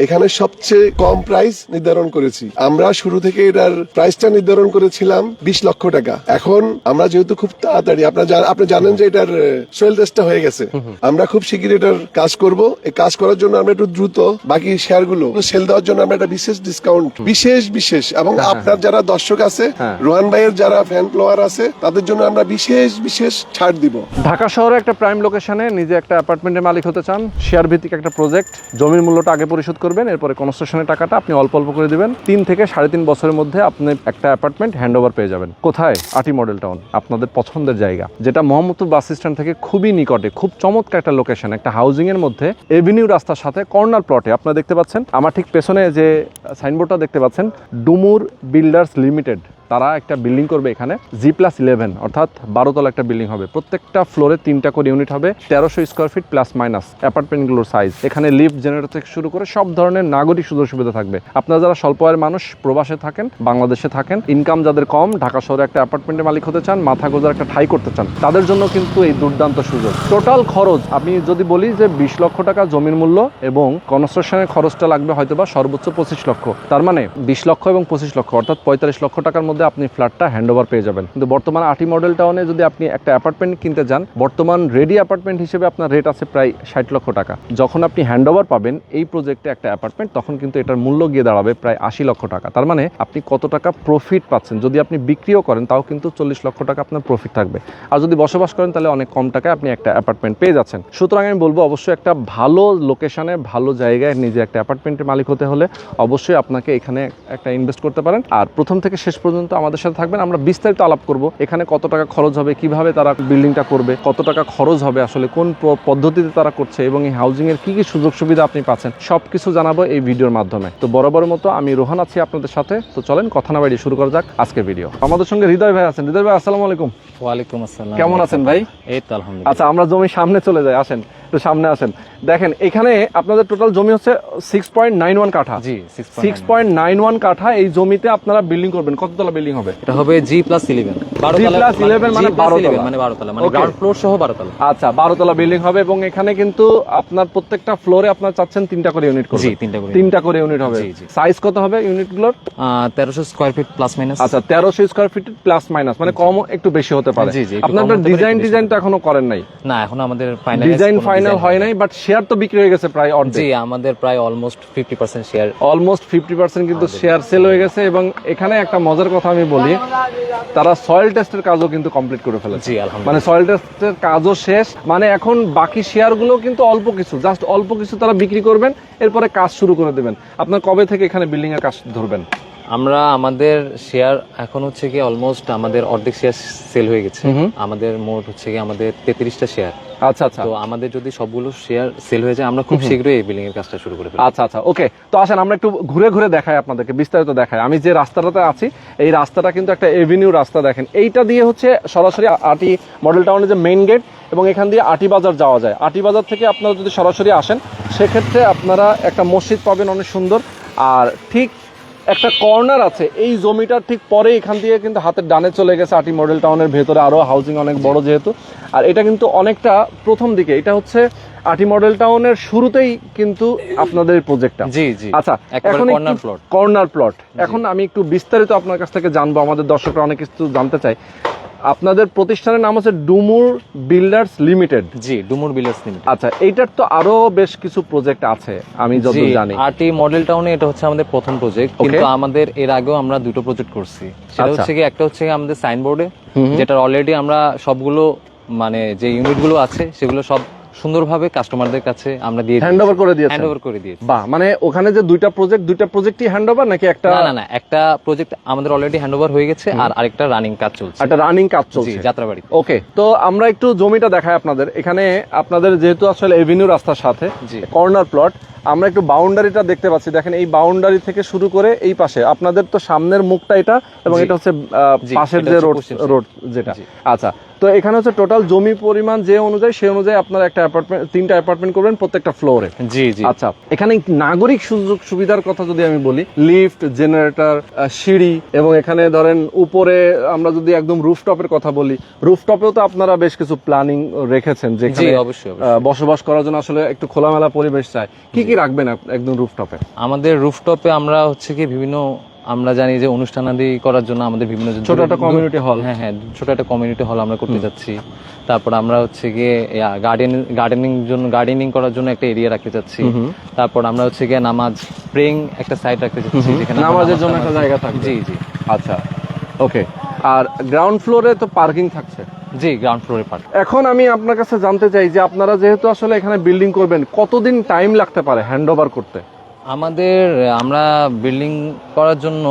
এখানে সবচেয়ে কম প্রাইস নির্ধারণ করেছি। আমরা শুরু থেকে এটার প্রাইসটা নির্ধারণ করেছিলাম বিশ লক্ষ টাকা। এখন আমরা যেহেতু খুব তাড়াতাড়ি আপনার আপনি জানেন যে এটার সোয়েল টেস্টটা হয়ে গেছে। আমরা খুব শিগগির এটার কাজ করব। এই কাজ করার জন্য আমরা একটু দ্রুত বাকি শেয়ারগুলো সেল দেওয়ার জন্য আমরা একটা বিশেষ ডিসকাউন্ট বিশেষ বিশেষ এবং আপনার যারা দর্শক আছে হ্যাঁ। রোহান ভাইয়ের যারা ফ্যান ফ্লোয়ার আছে তাদের জন্য আমরা বিশেষ বিশেষ ছাড় দিব। ঢাকা শহরে একটা প্রাইম লোকেশনে নিজে একটা অ্যাপার্টমেন্টের মালিক হতে চান। শেয়ার ভিত্তিক একটা প্রজেক্ট জমির মূল্যটা আগে পরিশোধ করবেন, এরপরে কনস্ট্রাকশনের টাকাটা আপনি অল্প অল্প করে দেবেন। তিন থেকে সাড়ে তিন বছরের মধ্যে আপনি একটা অ্যাপার্টমেন্ট হ্যান্ড ওভার পেয়ে যাবেন। কোথায়? আটি মডেল টাউন, আপনাদের পছন্দের জায়গা, যেটা মোহাম্মদপুর বাস স্ট্যান্ড থেকে খুবই নিকটে, খুব চমৎকার একটা লোকেশন একটা হাউজিং এর মধ্যে এভিনিউ রাস্তার সাথে কর্নার প্লটে আপনারা দেখতে পাচ্ছেন, আমার ঠিক পেছনে যে সাইনবোর্ডটা দেখতে পাচ্ছেন, ডুমুর বিল্ডার্স লিমিটেড। তারা একটা বিল্ডিং করবে এখানে জি প্লাস ইলেভেন অর্থাৎ বারোতলা একটা বিল্ডিং হবে। প্রত্যেকটা ফ্লোরে তিনটা করে ইউনিট হবে, তেরোশো স্কোয়ার ফিট প্লাস মাইনাস অ্যাপার্টমেন্টগুলোর সাইজ এখানে লিফট জেনারেটর থেকে শুরু করে সব ধরনের নাগরিক সুযোগ সুবিধা থাকবে। আপনারা যারা স্বল্প আয়ের মানুষ, প্রবাসে থাকেন, বাংলাদেশে থাকেন ইনকাম যাদের কম, ঢাকা শহরে একটা অ্যাপার্টমেন্টের মালিক হতে চান, মাথা গোজার একটা ঠাই করতে চান, তাদের জন্য কিন্তু এই দুর্দান্ত সুযোগ। টোটাল খরচ, আমি যদি বলি যে বিশ লক্ষ টাকা জমির মূল্য এবং কনস্ট্রাকশনের খরচটা লাগবে হয়তো বা সর্বোচ্চ পঁচিশ লক্ষ। তার মানে বিশ লক্ষ এবং পঁচিশ লক্ষ, অর্থাৎ পঁয়তাল্লিশ লক্ষ টাকার মধ্যে আপনি ফ্ল্যাটটা হ্যান্ড ওভার পেয়ে যাবেন। কিন্তু বর্তমান আটি মডেল টাউনে যদি আপনি একটা অ্যাপার্টমেন্ট কিনতে যান, বর্তমান রেডি অ্যাপার্টমেন্ট হিসেবে আপনার রেট আছে প্রায় ষাট লক্ষ টাকা। যখন আপনি হ্যান্ড ওভার পাবেন এই প্রজেক্টে একটা অ্যাপার্টমেন্ট তখন কিন্তু এটার মূল্য গিয়ে দাঁড়াবে প্রায় আশি লক্ষ টাকা। তার মানে আপনি কত টাকা প্রফিট পাচ্ছেন? যদি আপনি বিক্রিও করেন, তাও কিন্তু চল্লিশ লক্ষ টাকা আপনার প্রফিট থাকবে। আর যদি বসবাস করেন, তাহলে অনেক কম টাকায় আপনি একটা অ্যাপার্টমেন্ট পেয়ে যাচ্ছেন। সুতরাং আমি বলব, অবশ্যই একটা ভালো লোকেশনে ভালো জায়গায় নিজে একটা অ্যাপার্টমেন্টের মালিক হতে হলে অবশ্যই আপনাকে এখানে একটা ইনভেস্ট করতে পারেন। আর প্রথম থেকে শেষ পর্যন্ত আমাদের সাথে থাকবেন। আমরা বিস্তারিত আলাপ করব এখানে কত টাকা খরচ হবে কীভাবে তারা বিল্ডিংটা করবে কত টাকা খরচ হবে আসলে কোন পদ্ধতিতে তারা করছে এবং এই হাউজিং এর কি কি সুযোগ সুবিধা আপনি পাচ্ছেন সবকিছু জানাব এই ভিডিওর মাধ্যমে। তো বরাবর মতো আমি রোহান আছি আপনাদের সাথে। তো চলেন কথা না বাড়িয়ে শুরু করা যাক আজকের ভিডিও আমাদের সঙ্গে হৃদয় ভাই আছেন। হৃদয় ভাই আসসালামু আলাইকুম। ওয়ালাইকুম আসসালাম। কেমন আছেন ভাই? এই তো আলহামদুলিল্লাহ। আচ্ছা আমরা জমি সামনে চলে যাই আসেন। একটু সামনে আসেন। দেখেন এখানে আপনাদের টোটাল জমি হচ্ছে সিক্স পয়েন্ট নাইন ওয়ান কাঠা। G six point nine one কাঠা এই জমিতে আপনারা বিল্ডিং করবেন। কততলা বিল্ডিং হবে? এটা হবে জি প্লাস ইলেভেন plus 11 মানে 12 মানে বারো মানে গ্রাউন্ড ফ্লোর সহ বারো আচ্ছা বারোতলা বিল্ডিং হবে এবং এখানে কিন্তু আপনার প্রত্যেকটা ফ্লোরে আপনার চাচ্ছেন তিনটা করে ইউনিট জি, তিনটা করে তিনটা করে ইউনিট হবে। সাইজ কত তেরোশো স্কোয়ার ফিট প্লাস মাইনাস আচ্ছা তেরোশো স্কোয়ার ফিট প্লাস মাইনাস মানে কম একটু বেশি হতে পারে। আপনার ডিজাইন ডিজাইন তো এখনও করেন নাই। না এখন আমাদের ফাইনাল ডিজাইন ফাইনাল হয় নাই বাট শেয়ার তো বিক্রি হয়ে গেছে প্রায় জি আমাদের প্রায় almost fifty percent share almost fifty percent কিন্তু শেয়ার সেল হয়ে গেছে এবং এখানে একটা মজার কথা আমি বলি তারা সয়েল টেস্টের কাজও কিন্তু কমপ্লিট করে ফেলেছে। জি আলহামদুলিল্লাহ। মানে সয়েল টেস্টের কাজও শেষ মানে এখন বাকি শেয়ারগুলো কিন্তু অল্প কিছু জাস্ট অল্প কিছু তারা বিক্রি করবেন এরপরে কাজ শুরু করে দেবেন। আপনার কবে থেকে এখানে বিল্ডিং এর কাজ ধরবেন? আমরা আমাদের শেয়ার এখন হচ্ছে কি অলমোস্ট আমাদের অর্ধেক শেয়ার সেল হয়ে গেছে। আমাদের মোট হচ্ছে কি আমাদের তেত্রিশটা শেয়ার আচ্ছা আচ্ছা। তো আমাদের যদি সবগুলো শেয়ার সেল হয়ে যায় আমরা খুব শীঘ্রই এই বিল্ডিং এর কাজটা শুরু করে ফেলব। আচ্ছা আচ্ছা। ওকে তো আসেন আমরা একটু ঘুরে ঘুরে দেখাই আপনাদেরকে বিস্তারিত দেখাই। আমি যে রাস্তাটাতে আছি এই রাস্তাটা কিন্তু একটা এভিনিউ রাস্তা দেখেন। এইটা দিয়ে হচ্ছে সরাসরি আটি মডেল টাউনের যে মেইন গেট এবং এখান দিয়ে আটি বাজার যাওয়া যায়। আটি বাজার থেকে আপনারা যদি সরাসরি আসেন সেক্ষেত্রে আপনারা একটা মসজিদ পাবেন অনেক সুন্দর। আর ঠিক একটা কর্নার আছে। এই জমিটার ঠিক পরে এখান থেকে কিন্তু হাতের ডানে চলে গেছে আটি মডেল টাউনের ভেতরে। আরও হাউজিং অনেক বড় যেহেতু। আর এটা কিন্তু অনেকটা প্রথম দিকে। এটা হচ্ছে আটি মডেল টাউনের শুরুতেই কিন্তু আপনাদের প্রজেক্টটা জি জি। আচ্ছা এখন corner plot। কর্নার প্লট এখন আমি একটু বিস্তারিত আপনার কাছ থেকে জানব আমাদের দর্শকরা অনেক কিছু জানতে চাই আপনাদের প্রতিষ্ঠানের নাম হচ্ছে ডুমুর বিল্ডার্স লিমিটেড। জি ডুমুর বিলাস লিমিটেড। আচ্ছা এইটার তো আরও বেশ কিছু প্রজেক্ট আছে আমি যত জি জানি। আরটি মডেল টাউনে এটা হচ্ছে আমাদের প্রথম প্রজেক্ট কিন্তু আমাদের এর আগেও আমরা দুটো প্রজেক্ট করছি। সেটা আচ্ছা। হচ্ছে কি একটা হচ্ছে আমাদের সাইনবোর্ডে যেটা অলরেডি আমরা সবগুলো মানে যে ইউনিটগুলো আছে সেগুলো সব সুন্দরভাবে কাস্টমারদের কাছে আমরা দিয়ে হ্যান্ড ওভার করে দিয়েছেন। হ্যান্ড ওভার করে দিয়েছি। বাহ মানে ওখানে যে দুইটা প্রজেক্ট দুইটা প্রজেক্টই হ্যান্ড ওভার নাকি একটা না না না একটা প্রজেক্ট আমাদের অলরেডি হ্যান্ড ওভার হয়ে গেছে আর আরেকটা রানিং কাজ চলছে। একটা রানিং কাজ চলছে। যাত্রাবাড়ি। ওকে তো আমরা একটু জমিটা দেখাই আপনাদের। এখানে আপনাদের যেহেতু আসলে এভিনিউ রাস্তার সাথে জি। কর্নার প্লট আমরা একটু বাউন্ডারিটা দেখতে পাচ্ছি। দেখেন এই বাউন্ডারি থেকে শুরু করে এই পাশে আপনাদের তো সামনের মুখটা এটা এবং এটা হচ্ছে পাশের যে রোড রোড যেটা। আচ্ছা তো এখানে হচ্ছে টোটাল জমি পরিমাণ যে অনুযায়ী সেই অনুযায়ী আপনার একটা অ্যাপার্টমেন্ট তিনটা অ্যাপার্টমেন্ট করবেন প্রত্যেকটা ফ্লোরে জি জি। আচ্ছা এখানে নাগরিক সুযোগ সুবিধার কথা যদি আমি বলি লিফট জেনারেটর সিঁড়ি এবং এখানে ধরেন উপরে আমরা যদি একদম রুফটপের কথা বলি রুফটপেও তো আপনারা বেশ কিছু প্ল্যানিং রেখেছেন যেখানে অবশ্যই অবশ্যই। বসবাস করার জন্য আসলে একটু খোলামেলা পরিবেশ চাই। কি কি রাখবেন একদম রুফটপে আমাদের রুফটপে আমরা হচ্ছে কি বিভিন্ন আমরা জানি যে অনুষ্ঠানাদি করার জন্য আমাদের বিভিন্ন ছোট একটা কমিউনিটি হল হ্যাঁ হ্যাঁ ছোট একটা কমিউনিটি হল আমরা করতে যাচ্ছি। তারপর আমরা হচ্ছে গিয়ে গার্ডেন গার্ডেনিং জন্য গার্ডেনিং করার জন্য একটা এরিয়া রাখতে চাচ্ছি তারপর আমরা হচ্ছে গিয়ে নামাজ প্রেইং একটা সাইট রাখতে চাচ্ছি যেখানে নামাজের জন্য একটা জায়গা থাকবে। জি জি। আচ্ছা ওকে আর গ্রাউন্ড ফ্লোরে তো পার্কিং থাকছে? জি গ্রাউন্ড ফ্লোরে পার্ট এখন আমি আপনার কাছে জানতে চাই যে আপনারা যেহেতু আসলে এখানে বিল্ডিং করবেন কতদিন টাইম লাগতে পারে হ্যান্ড ওভার করতে? আমাদের আমরা বিল্ডিং করার জন্য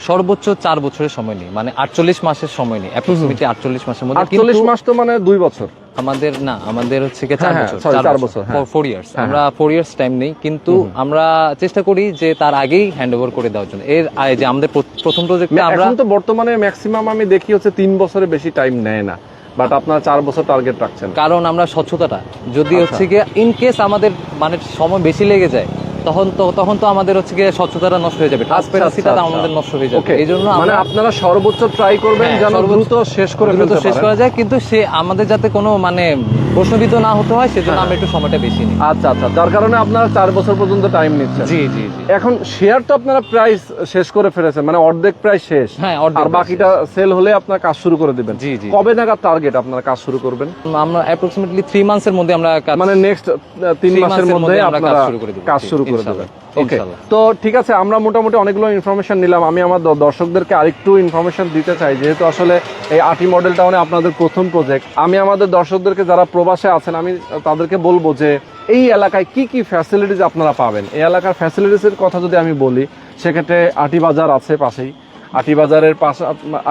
সর্বোচ্চ চার বছরের সময় নিই মানে আটচল্লিশ মাসের সময় নিই অ্যাপ্রক্সিমেটলি আটচল্লিশ মাসের মধ্যে আটচল্লিশ মাস তো মানে দুই বছর। আমাদের না আমাদের হচ্ছে কি চার হ্যাঁ, হ্যাঁ, বছর চার বছর, হ্যাঁ। ফোর ইয়ার্স আমরা ফোর ইয়ার্স টাইম নেই কিন্তু আমরা চেষ্টা করি যে তার আগেই হ্যান্ড ওভার করে দেওয়ার জন্য। এর আগে যে আমাদের প্র- প্রথম প্রজেক্টে আমরা এখন তো বর্তমানে ম্যাক্সিমাম আমি দেখি হচ্ছে তিন বছরের বেশি টাইম নেয় না বাট আপনারা চার বছর টার্গেট রাখছেন। কারণ আমরা স্বচ্ছতাটা যদি আচ্ছা। হচ্ছে গিয়ে ইন কেস আমাদের মানে সময় বেশি লেগে যায় তখন তো তখন তো আমাদের হচ্ছে গিয়ে স্বচ্ছতাটা নষ্ট হয়ে যাবে। ট্রান্সপারেন্সিটা আচ্ছা, আমাদের নষ্ট হয়ে যাবে। এই জন্য মানে আপনারা সর্বোচ্চ ট্রাই করবেন হ্যাঁ, যেন দ্রুত শেষ করে দ্রুত শেষ করা যায় কিন্তু সে আমাদের যাতে কোনো মানে প্রশ্নবিদ্ধ না হতে হয় সেজন্য আমরা একটু সময়টা বেশি নিই। আচ্ছা আচ্ছা। যার কারণে আপনারা চার বছর পর্যন্ত টাইম নিচ্ছেন। জি জি জি। এখন শেয়ার তো আপনারা প্রাইস শেষ করে ফেলেছেন মানে অর্ধেক প্রায় শেষ। হ্যাঁ, অর্ধেক আর বাকিটা সেল হলে আপনারা কাজ শুরু করে দিবেন। জি, জি। কবে নাগাদ টার্গেট আপনারা কাজ শুরু করবেন? আমরা অ্যাপ্রক্সিমেটলি থ্রি মান্থসের মধ্যে আমরা মানে নেক্সট তিন মাসের মধ্যে আপনারা কাজ শুরু করে দেব। কাজ শুরু করে দেবেন ওকে তো ঠিক আছে আমরা মোটামুটি অনেকগুলো ইনফরমেশন নিলাম। আমি আমার দর্শকদেরকে আরেকটু ইনফরমেশন দিতে চাই যেহেতু আসলে এই আটি মডেল টাউনে আপনাদের প্রথম প্রজেক্ট আমি আমাদের দর্শকদেরকে যারা প্রবাসে আছেন আমি তাদেরকে বলব যে এই এলাকায় কি কি ফ্যাসিলিটিস আপনারা পাবেন? এই এলাকার ফ্যাসিলিটিসের কথা যদি আমি বলি সেক্ষেত্রে আটি বাজার আছে পাশেই। আটি বাজারের পাশে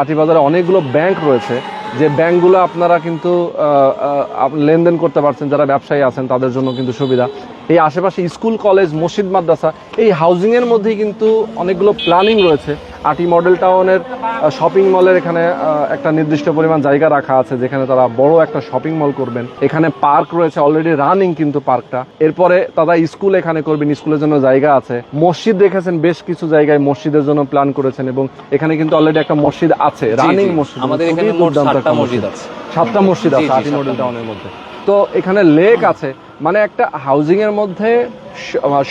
আটি বাজারে অনেকগুলো ব্যাংক রয়েছে। যে ব্যাংকগুলো আপনারা কিন্তু লেনদেন করতে পারছেন যারা ব্যবসায়ী আছেন তাদের জন্য কিন্তু সুবিধা। এই আশেপাশে স্কুল কলেজ মসজিদ মাদ্রাসা এই হাউজিং এর মধ্যেই কিন্তু অনেকগুলো প্ল্যানিং রয়েছে। আটি মডেল টাউনের শপিং মলের এখানে একটা নির্দিষ্ট পরিমাণ জায়গা রাখা আছে যেখানে তারা বড় একটা শপিং মল করবেন। এখানে পার্ক রয়েছে অলরেডি রানিং কিন্তু পার্কটা এরপরে তারা স্কুল এখানে করবেন স্কুলের জন্য জায়গা আছে। মসজিদ দেখেছেন বেশ কিছু জায়গায় মসজিদের জন্য প্ল্যান করেছেন এবং এখানে কিন্তু অলরেডি একটা মসজিদ আছে রানিং মসজিদ। আমাদের এখানে সাতটা মসজিদ। আছে। সাতটা মসজিদ আছে আটি মডেল টাউনের মধ্যে তো এখানে লেক আছে মানে একটা হাউজিংয়ের মধ্যে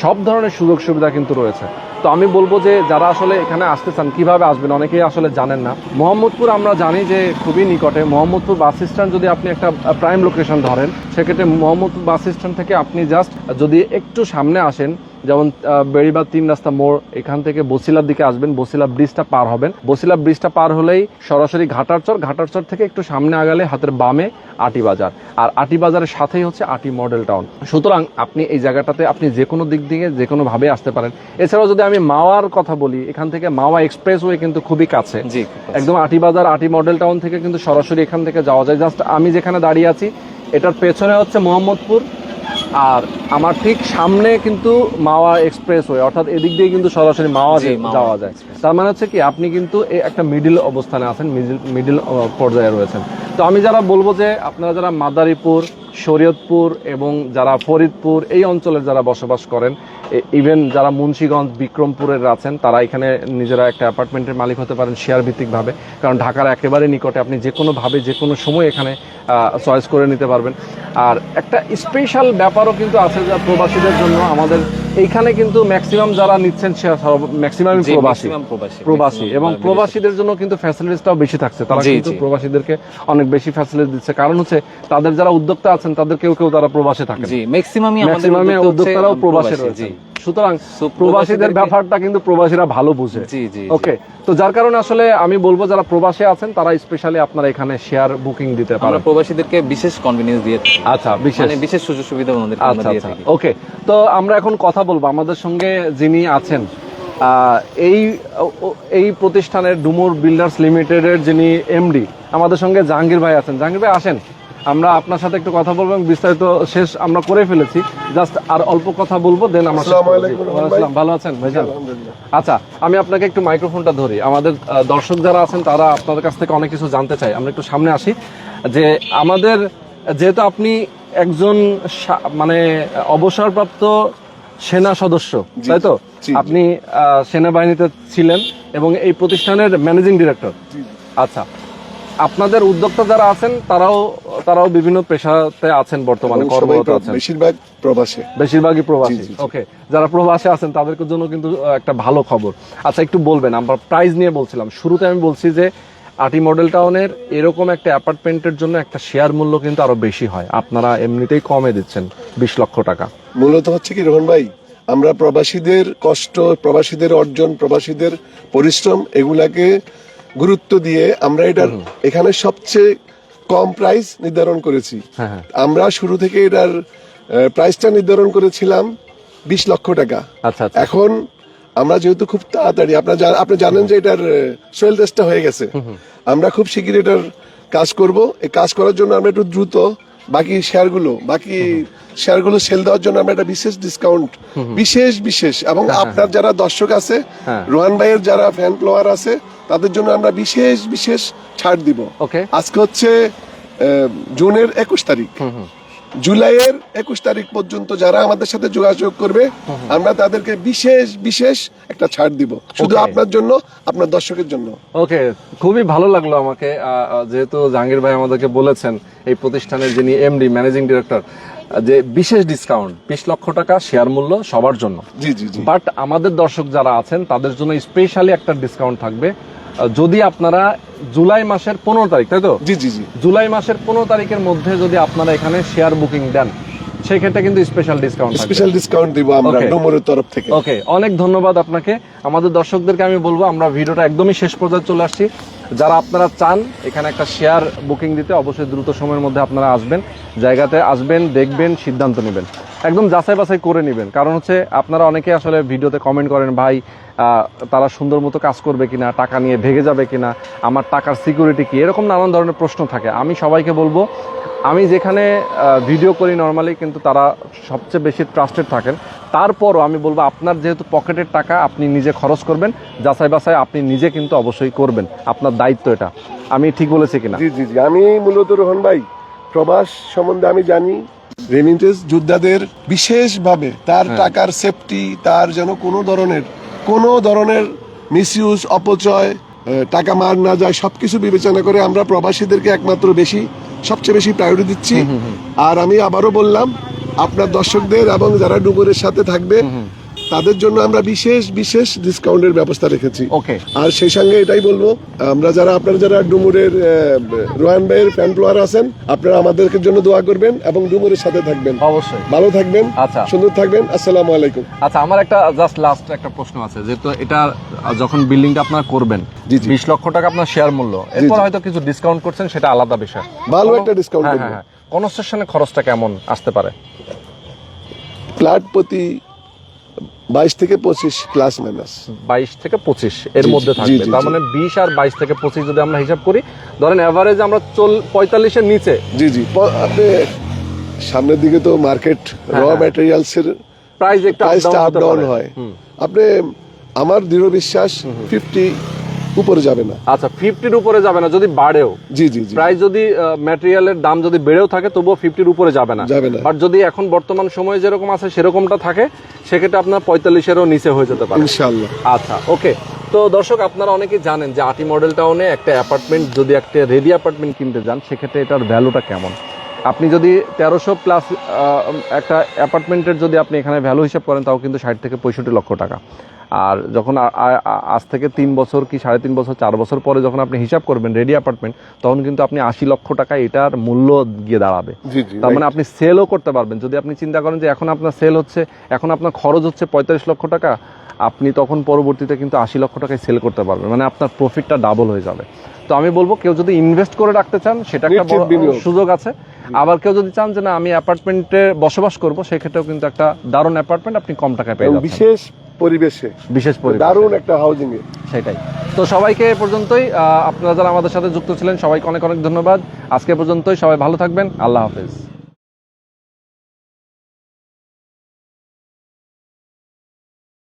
সব ধরনের সুযোগ সুবিধা কিন্তু রয়েছে। তো আমি বলব যে, যারা আসলে এখানে আসতে চান, কীভাবে আসবেন, অনেকেই আসলে জানেন না। মোহাম্মদপুর আমরা জানি যে খুবই নিকটে। মোহাম্মদপুর বাস স্ট্যান্ড যদি আপনি একটা প্রাইম লোকেশন ধরেন, সেক্ষেত্রে মোহাম্মদপুর বাস স্ট্যান্ড থেকে আপনি জাস্ট যদি একটু সামনে আসেন যেমন আহ, বেড়িবাঁধ তিন রাস্তা মোড় এখান থেকে বসিলার দিকে আসবেন বসিলা ব্রিজটা পার হবেন। বসিলা ব্রিজটা পার হলেই সরাসরি ঘাটারচর ঘাটারচর থেকে একটু সামনে আগালে হাতের বামে আটি বাজার। আর আটি বাজারের সাথেই হচ্ছে আটি মডেল টাউন। সুতরাং আপনি এই জায়গাটাতে আপনি যে কোনো দিক দিয়ে যে কোনো ভাবে আসতে পারেন। এছাড়াও যদি আমি মাওয়ার কথা বলি এখান থেকে মাওয়া এক্সপ্রেসওয়ে কিন্তু খুবই কাছে। জি একদম আটি বাজার আটি মডেল টাউন থেকে কিন্তু সরাসরি এখান থেকে যাওয়া যায়। জাস্ট আমি যেখানে দাঁড়িয়ে আছি এটার পেছনে হচ্ছে মোহাম্মদপুর আর আমার ঠিক সামনে কিন্তু মাওয়া এক্সপ্রেস ওয়ে অর্থাৎ এদিক দিয়ে কিন্তু সরাসরি মাওয়া যাওয়া যায়। তার মানে হচ্ছে কি আপনি কিন্তু একটা মিডিল অবস্থানে আছেন মিডিল মিডিল পর্যায়ে রয়েছেন। তো আমি যারা বলব যে আপনারা যারা মাদারীপুর শরীয়তপুর এবং যারা ফরিদপুর, এই অঞ্চলের যারা বসবাস করেন ইভেন যারা মুন্সীগঞ্জ, বিক্রমপুরের আছেন, তারা এখানে নিজেরা একটা অ্যাপার্টমেন্টের মালিক হতে পারেন শেয়ার ভিত্তিকভাবে কারণ ঢাকার একেবারে নিকটে আপনি যে কোনোভাবে যে কোনো সময় এখানে চয়েস করে নিতে পারবেন। আর একটা স্পেশাল ব্যাপারও কিন্তু আছে যা প্রবাসীদের জন্য আমাদের এইখানে কিন্তু ম্যাক্সিমাম যারা নিচ্ছেন ম্যাক্সিমাম প্রবাসী। প্রবাসী এবং প্রবাসীদের জন্য কিন্তু ফ্যাসিলিটিসটাও বেশি থাকছে। তারা কিন্তু। প্রবাসীদেরকে অনেক বেশি ফ্যাসিলিটি দিচ্ছে। কারণ হচ্ছে তাদের যারা উদ্যোক্তা আছেন তাদের কেউ কেউ তারা প্রবাসে থাকে ম্যাক্সিমাম ম্যাক্সিমামই উদ্যোক্তারাও প্রবাসে রয়েছে সুতরাং প্রবাসীদের ব্যাপারটা কিন্তু প্রবাসীরা ভালো বুঝে। জি জি ওকে তো যার কারণে আসলে আমি বলব যারা প্রবাসী আছেন তারা স্পেশালি আপনারা এখানে শেয়ার বুকিং দিতে পারেন। আমরা প্রবাসীদেরকে বিশেষ কনভিনিয়েন্স দিয়ে থাকি। আচ্ছা বিশেষ। মানে বিশেষ সুযোগ সুবিধা আমরা আচ্ছা দিয়ে আচ্ছা। ওকে তো আমরা এখন কথা বলব। আমাদের সঙ্গে যিনি আছেন আহ, এই এই প্রতিষ্ঠানের ডুমুর বিল্ডার্স লিমিটেডের যিনি এমডি আমাদের সঙ্গে জাহাঙ্গীর ভাই আছেন। জাহাঙ্গীর ভাই আসেন। আমরা আপনার সাথে একটু কথা বলব এবং বিস্তারিত শেষ আমরা করে ফেলেছি। জাস্ট আর অল্প কথা বলব দেন আমরা ভালো আছেন ভাইজান? আচ্ছা আমি আপনাকে একটু মাইক্রোফোনটা ধরি। আমাদের দর্শক যারা আছেন তারা আপনাদের কাছ থেকে অনেক কিছু জানতে চাই আমরা একটু সামনে আসি। যে আমাদের যেহেতু আপনি একজন মানে অবসরপ্রাপ্ত সেনা সদস্য তাই তো। আপনি আহ, সেনাবাহিনীতে ছিলেন এবং এই প্রতিষ্ঠানের ম্যানেজিং ডিরেক্টর আচ্ছা আপনাদের উদ্যোক্তা যারা আছেন তারাও তারাও বিভিন্ন পেশাতে আছেন বর্তমানে কর্মরত আছেন। বেশিরভাগ প্রবাসে। বেশিরভাগই প্রবাসী। ওকে। যারা প্রবাসে আছেন তাদের জন্য কিন্তু একটা ভালো খবর। আচ্ছা একটু বলবেন আমরা প্রাইস নিয়ে বলছিলাম। শুরুতে আমি বলছি যে আটি মডেল টাউনের এরকম একটা অ্যাপার্টমেন্টের জন্য একটা শেয়ার মূল্য কিন্তু আরও বেশি হয়। আপনারা এমনিতেই কমে দিচ্ছেন বিশ লক্ষ টাকা। মূলত হচ্ছে কি রোহন ভাই আমরা প্রবাসীদের কষ্ট প্রবাসীদের অর্জন প্রবাসীদের পরিশ্রম এগুলাকে গুরুত্ব দিয়ে আমরা এটার এখানে সবচেয়ে কম প্রাইস নির্ধারণ করেছি। হ্যাঁ, হ্যাঁ। আমরা শুরু থেকে এটার প্রাইসটা নির্ধারণ করেছিলাম বিশ লক্ষ টাকা। আচ্ছা আচ্ছা। এখন আমরা যেহেতু খুব তাড়াতাড়ি আপনার আপনি জানেন যে এটার সোয়েল টেস্টটা হয়ে গেছে। আমরা খুব শীঘ্রই এটার কাজ করব। এই কাজ করার জন্য আমরা একটু দ্রুত বাকি শেয়ারগুলো বাকি শেয়ারগুলো সেল দেওয়ার জন্য আমরা একটা বিশেষ ডিসকাউন্ট বিশেষ বিশেষ এবং আপনার যারা দর্শক আছে হ্যাঁ। রোহান ভাইয়ের যারা ফ্যান ফ্লোয়ার আছে তাদের জন্য আমরা বিশেষ বিশেষ ছাড় দিব। ওকে আজকে হচ্ছে জুনের একুশ তারিখ। জুলাইয়ের একুশ তারিখ পর্যন্ত যারা আমাদের সাথে যোগাযোগ করবে আমরা তাদেরকে বিশেষ বিশেষ একটা ছাড় দিব। শুধু আপনার জন্য আপনার দর্শকের জন্য। ওকে খুবই ভালো লাগল আমাকে যেহেতু জাহাঙ্গীর ভাই আমাদেরকে বলেছেন এই প্রতিষ্ঠানের যিনি এমডি ম্যানেজিং ডিরেক্টর যে বিশেষ ডিসকাউন্ট বিশ লক্ষ টাকা শেয়ার মূল্য সবার জন্য। জি জি জি। বাট আমাদের দর্শক যারা আছেন তাদের জন্য স্পেশালি একটা ডিসকাউন্ট থাকবে। যদি আপনারা জুলাই মাসের পনেরো তারিখ তাই তো? জি জি জি। জুলাই মাসের পনেরো তারিখের মধ্যে যদি আপনারা এখানে শেয়ার বুকিং দেন সেক্ষেত্রে কিন্তু স্পেশাল ডিসকাউন্ট স্পেশাল ডিসকাউন্ট দিব আমরা Okay. তরফ থেকে। ওকে অনেক ধন্যবাদ আপনাকে। আমাদের দর্শকদেরকে আমি বলব আমরা ভিডিওটা একদমই শেষ পর্যায়ে চলে আসছি। যারা আপনারা চান এখানে একটা শেয়ার বুকিং দিতে অবশ্যই দ্রুত সময়ের মধ্যে আপনারা আসবেন জায়গাতে আসবেন দেখবেন সিদ্ধান্ত নেবেন। একদম যাচাই বাছাই করে নেবেন। কারণ হচ্ছে আপনারা অনেকে আসলে ভিডিওতে কমেন্ট করেন, ভাই তারা সুন্দর মতো কাজ করবে কিনা, টাকা নিয়ে ভেগে যাবে কিনা, আমার টাকার সিকিউরিটি কি? এরকম নানান ধরনের প্রশ্ন থাকে। আমি সবাইকে বলব, আমি যেখানে ভিডিও করি নর্মালি কিন্তু তারা সবচেয়ে বেশি ট্রাস্টেড থাকেন। তারপরও আমি বলব, আপনার যেহেতু পকেটের টাকা, আপনি নিজে খরচ করবেন, যাচাই বাছাই আপনি নিজে কিন্তু অবশ্যই করবেন। আপনার দায়িত্ব এটা। আমি ঠিক বলেছি কিনা? জি জি জি। আমি মূলত রোহন ভাই, প্রবাস সম্বন্ধে আমি জানি রেমিটেন্স যোদ্ধাদের বিশেষভাবে তার টাকার সেফটি তার যেন কোনো ধরনের কোনো ধরনের মিসইউজ অপচয় টাকা মার না যায় সবকিছু বিবেচনা করে আমরা প্রবাসীদেরকে একমাত্র বেশি সবচেয়ে বেশি প্রায়োরিটি দিচ্ছি। আর আমি আবারও বললাম আপনার দর্শকদের এবং যারা ডুবুরের সাথে থাকবে তাদের জন্য আমরা বিশেষ বিশেষ ডিসকাউন্টের ব্যবস্থা রেখেছি। ওকে আর সেই সঙ্গে এটাই বলব আমরা যারা আপনারা যারা ডুমুরের রোহান ভাইয়ের ফ্যান প্লোয়ার আছেন আপনারা আমাদেরকে জন্য দোয়া করবেন এবং ডুমুরের সাথে থাকবেন। অবশ্যই। ভালো থাকবেন আচ্ছা। সুন্দর থাকবেন আসসালামু আলাইকুম। আচ্ছা আমার একটা জাস্ট লাস্ট একটা প্রশ্ন আছে যেহেতু এটা যখন বিল্ডিংটা আপনার করবেন। বিশ লক্ষ টাকা আপনার শেয়ার মূল্য এরপর হয়তো কিছু ডিসকাউন্ট করছেন সেটা আলাদা বিষয়। ভালো একটা ডিসকাউন্ট হ্যাঁ। হ্যাঁ হ্যাঁ। কনস্ট্রাকশনের খরচটা কেমন আসতে পারে? ফ্ল্যাট প্রতি বাইশ থেকে পঁচিশ প্লাস মাইনাস বাইশ থেকে পঁচিশ এর মধ্যে থাকবে। তার মানে বিশ আর বাইশ থেকে পঁচিশ যদি আমরা হিসাব করি ধরেন এভারেজ আমরা চল পঁয়তাল্লিশের নিচে। জি জি। আপনি সামনের দিকে তো মার্কেট র। ম্যাটেরিয়ালস এর প্রাইস একটা আপ ডাউন হয়। আপনি আমার দৃঢ় বিশ্বাস ফিফটি উপরে যাবে না। আচ্ছা ফিফটির উপরে যাবে না যদি বাড়েও। জি জি জি। প্রাইস যদি ম্যাটেরিয়ালের দাম যদি বেড়েও থাকে তবুও ফিফটির উপরে যাবে না। যাবে না। বাট যদি এখন বর্তমান সময়ে যেরকম আছে সেরকমটা থাকে সেক্ষেত্রে আপনার পঁয়তাল্লিশেরও নিচে হয়ে যেতে পারে। ইনশাআল্লাহ। আচ্ছা ওকে তো দর্শক আপনারা অনেকেই জানেন যে আটি মডেল টাউনে একটা অ্যাপার্টমেন্ট যদি একটা রেডি অ্যাপার্টমেন্ট কিনতে যান সেক্ষেত্রে এটার ভ্যালুটা কেমন? আপনি যদি তেরোশো প্লাস একটা অ্যাপার্টমেন্টের যদি আপনি এখানে ভ্যালু হিসাব করেন তাও কিন্তু ষাট থেকে পঁয়ষট্টি লক্ষ টাকা। আর যখন আজ থেকে তিন বছর কি সাড়ে তিন বছর চার বছর পরে যখন আপনি হিসাব করবেন রেডি অ্যাপার্টমেন্ট তখন কিন্তু আপনি আশি লক্ষ টাকা এটার মূল্য গিয়ে দাঁড়াবে। তার মানে আপনি সেলও করতে পারবেন। যদি আপনি চিন্তা করেন যে এখন আপনার সেল হচ্ছে এখন আপনার খরচ হচ্ছে পঁয়তাল্লিশ লক্ষ টাকা আপনি তখন পরবর্তীতে কিন্তু আশি লক্ষ টাকায় সেল করতে পারবেন। মানে আপনার প্রফিটটা ডাবল হয়ে যাবে। তো আমি বলব কেউ যদি ইনভেস্ট করে রাখতে চান সেটা একটা। সুযোগ আছে। আবার কেউ যদি চান যে না আমি অ্যাপার্টমেন্টে বসবাস করব সেক্ষেত্রেও কিন্তু একটা দারুণ অ্যাপার্টমেন্ট আপনি কম টাকায় পেয়ে যাবেন বিশেষ পরিবেশে বিশেষ পরিবেশ। দারুণ একটা হাউজিং এ। সেটাই। তো সবাইকে এ পর্যন্তই আপনারা যারা আমাদের সাথে যুক্ত ছিলেন সবাইকে অনেক অনেক ধন্যবাদ। আজকে পর্যন্তই সবাই ভালো থাকবেন আল্লাহ হাফেজ।